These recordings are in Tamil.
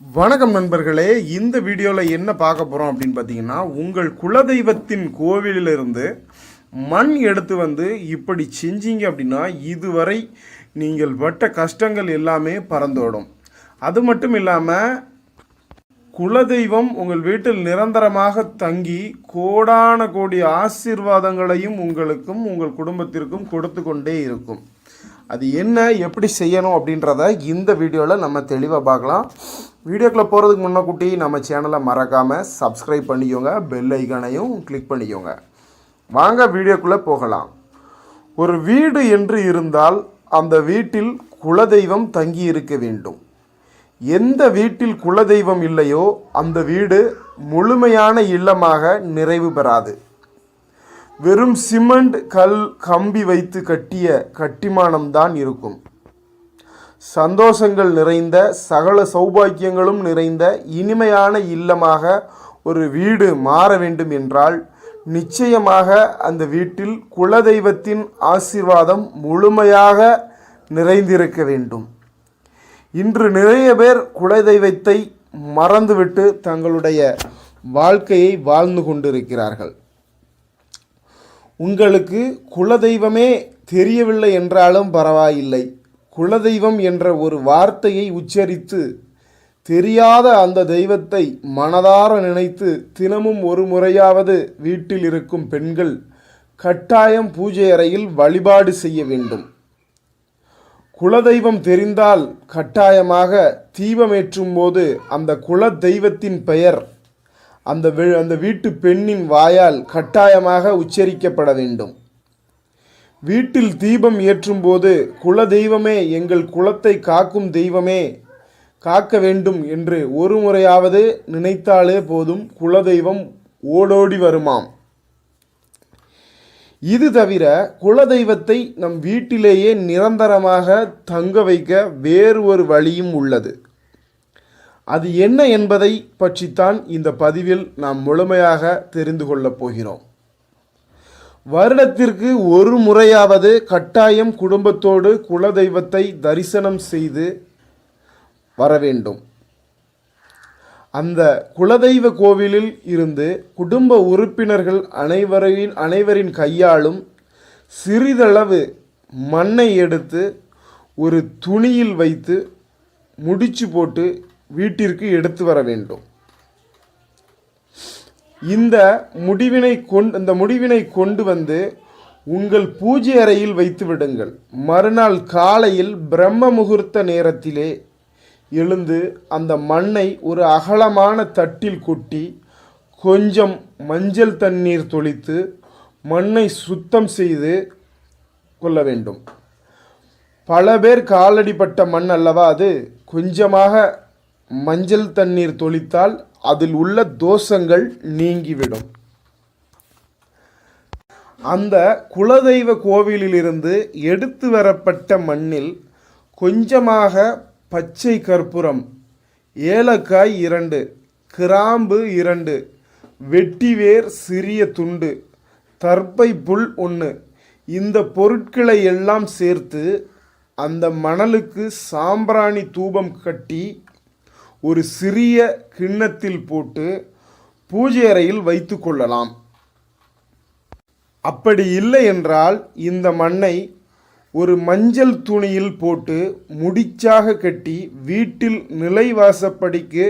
வணக்கம் நண்பர்களே இந்த வீடியோவில் என்ன பார்க்க போகிறோம் அப்படின்னு பார்த்தீங்கன்னா உங்கள் குலதெய்வத்தின் கோவிலிலிருந்து மண் எடுத்து வந்து இப்படி செஞ்சீங்க அப்படின்னா இதுவரை நீங்கள் பட்ட கஷ்டங்கள் எல்லாமே பறந்தோடும். அது மட்டும் இல்லாமல் குலதெய்வம் உங்கள் வீட்டில் நிரந்தரமாக தங்கி கோடான கோடி ஆசீர்வாதங்களையும் உங்களுக்கும் உங்கள் குடும்பத்திற்கும் கொடுத்து கொண்டே இருக்கும். அது என்ன எப்படி செய்யணும் அப்படின்றத இந்த வீடியோவில் நம்ம தெளிவாக பார்க்கலாம். வீடியோக்குள்ளே போகிறதுக்கு முன்னக்கூட்டி நம்ம சேனலை மறக்காமல் சப்ஸ்கிரைப் பண்ணிக்கோங்க பெல் ஐக்கானையும் கிளிக் பண்ணிக்கோங்க. வாங்க வீடியோக்குள்ளே போகலாம். ஒரு வீடு என்று இருந்தால் அந்த வீட்டில் குலதெய்வம் தங்கி இருக்க வேண்டும். எந்த வீட்டில் குலதெய்வம் இல்லையோ அந்த வீடு முழுமையான இல்லமாக நிறைவு பெறாது. வெறும் சிமெண்ட் கல் கம்பி வைத்து கட்டிய கட்டிமானம்தான் இருக்கும். சந்தோஷங்கள் நிறைந்த சகல சௌபாக்கியங்களும் நிறைந்த இனிமையான இல்லமாக ஒரு வீடு மாற வேண்டும் என்றால் நிச்சயமாக அந்த வீட்டில் குலதெய்வத்தின் ஆசீர்வாதம் முழுமையாக நிறைந்திருக்க வேண்டும். இன்று நிறைய பேர் குலதெய்வத்தை மறந்துவிட்டு தங்களுடைய வாழ்க்கையை வாழ்ந்து கொண்டிருக்கிறார்கள். உங்களுக்கு குலதெய்வமே தெரியவில்லை என்றாலும் பரவாயில்லை. குலதெய்வம் என்ற ஒரு வார்த்தையை உச்சரித்து தெரியாத அந்த தெய்வத்தை மனதார நினைத்து தினமும் ஒரு முறையாவது வீட்டில் இருக்கும் பெண்கள் கட்டாயம் பூஜை அறையில் வழிபாடு செய்ய வேண்டும். குலதெய்வம் தெரிந்தால் கட்டாயமாக தீபமேற்றும் போது அந்த குல தெய்வத்தின் பெயர் அந்த அந்த வீட்டு பெண்ணின் வாயால் கட்டாயமாக உச்சரிக்கப்பட வேண்டும். வீட்டில் தீபம் ஏற்றும் போது குல தெய்வமே எங்கள் குலத்தை காக்கும் தெய்வமே காக்க வேண்டும் என்று ஒரு முறையாவது நினைத்தாலே போதும் குலதெய்வம் ஓடோடி வருமாம். இது தவிர குலதெய்வத்தை நம் வீட்டிலேயே நிரந்தரமாக தங்க வைக்க வேறு ஒரு வழியும் உள்ளது. அது என்ன என்பதை பற்றித்தான் இந்த பதிவில் நாம் முழுமையாக தெரிந்து கொள்ளப் போகிறோம். வருடத்திற்கு ஒரு முறையாவது கட்டாயம் குடும்பத்தோடு குலதெய்வத்தை தரிசனம் செய்து வர வேண்டும். அந்த குலதெய்வ கோவிலில் இருந்து குடும்ப உறுப்பினர்கள் அனைவரின் அனைவரின் கையாலும் சிறிதளவு மண்ணை எடுத்து ஒரு துணியில் வைத்து முடிச்சு போட்டு வீட்டிற்கு எடுத்து வர வேண்டும். இந்த முடிவினை கொண்டு இந்த முடிவினை கொண்டு வந்து உங்கள் பூஜை அறையில் வைத்து விடுங்கள். மறுநாள் காலையில் பிரம்ம முகூர்த்த நேரத்திலே எழுந்து அந்த மண்ணை ஒரு அகலமான தட்டில் கொட்டி கொஞ்சம் மஞ்சள் தண்ணீர் தொளித்து மண்ணை சுத்தம் செய்து கொள்ள வேண்டும். பல பேர் காலடிப்பட்ட மண் அல்லவா அது? கொஞ்சமாக மஞ்சள் தண்ணீர் தொளித்தால் அதில் உள்ள தோஷங்கள் நீங்கிவிடும். அந்த குலதெய்வ கோவிலிலிருந்து எடுத்து வரப்பட்ட மண்ணில் கொஞ்சமாக பச்சை கற்பூரம் ஏலக்காய் இரண்டு கிராம்பு இரண்டு வெட்டிவேர் சிறிய துண்டு தர்பை புல் ஒன்று இந்த பொருட்களை எல்லாம் சேர்த்து அந்த மணலுக்கு சாம்பிராணி தூபம் கட்டி ஒரு சிறிய கிண்ணத்தில் போட்டு பூஜை அறையில் வைத்து கொள்ளலாம். அப்படி இல்லை என்றால் இந்த மண்ணை ஒரு மஞ்சள் துணியில் போட்டு முடிச்சாக கட்டி வீட்டில் நிலைவாசப்படிக்கு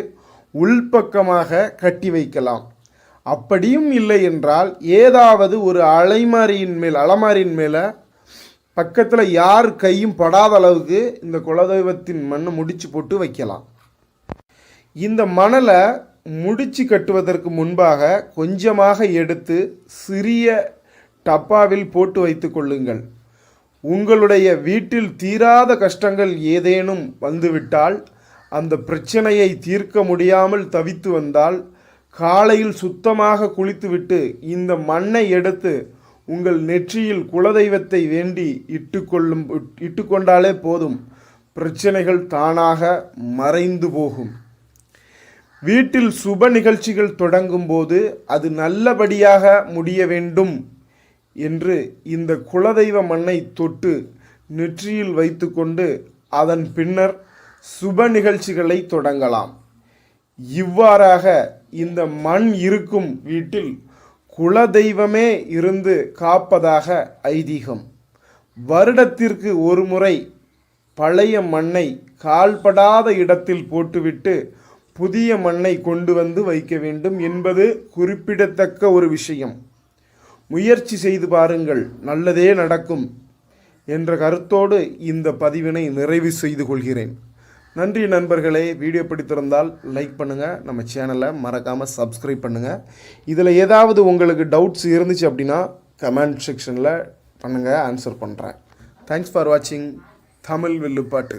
உள்பக்கமாக கட்டி வைக்கலாம். அப்படியும் இல்லை என்றால் ஏதாவது ஒரு அலைமாரியின் மேல் அலமாரியின் மேலே பக்கத்தில் யார் கையும் படாத அளவுக்கு இந்த குலதெய்வத்தின் மண்ணை முடிச்சு போட்டு வைக்கலாம். இந்த மணலை முடிச்சு கட்டுவதற்கு முன்பாக கொஞ்சமாக எடுத்து சிறிய டப்பாவில் போட்டு வைத்து கொள்ளுங்கள். உங்களுடைய வீட்டில் தீராத கஷ்டங்கள் ஏதேனும் வந்துவிட்டால் அந்த பிரச்சனையை தீர்க்க முடியாமல் தவித்து வந்தால் காலையில் சுத்தமாக குளித்துவிட்டு இந்த மண்ணை எடுத்து உங்கள் நெற்றியில் குலதெய்வத்தை வேண்டி இட்டுக்கொள்ளும் இட்டுக்கொண்டாலே போதும். பிரச்சனைகள் தானாக மறைந்து போகும். வீட்டில் சுப நிகழ்ச்சிகள் தொடங்கும் போது அது நல்லபடியாக முடிய வேண்டும் என்று இந்த குலதெய்வ மண்ணை தொட்டு நெற்றியில் வைத்துக்கொண்டு அதன் பின்னர் சுப நிகழ்ச்சிகளை தொடங்கலாம். இவ்வாறாக இந்த மண் இருக்கும் வீட்டில் குலதெய்வமே இருந்து காப்பதாக ஐதீகம். வருடத்திற்கு ஒரு முறை பழைய மண்ணை கால்படாத இடத்தில் போட்டுவிட்டு புதிய மண்ணை கொண்டு வந்து வைக்க வேண்டும் என்பது குறிப்பிடத்தக்க ஒரு விஷயம். முயற்சி செய்து பாருங்கள் நல்லதே நடக்கும் என்ற கருத்தோடு இந்த பதிவினை நிறைவு செய்து கொள்கிறேன். நன்றி நண்பர்களே வீடியோ பிடித்திருந்தால் லைக் பண்ணுங்கள் நம்ம சேனலை மறக்காமல் சப்ஸ்கிரைப் பண்ணுங்கள் இதில் ஏதாவது உங்களுக்கு டவுட்ஸ் இருந்துச்சு அப்படின்னா கமெண்ட் செக்ஷனில் பண்ணுங்கள் ஆன்சர் பண்ணுறேன். தேங்க்ஸ் ஃபார் வாட்சிங் தமிழ் வில்லுப்பாட்டு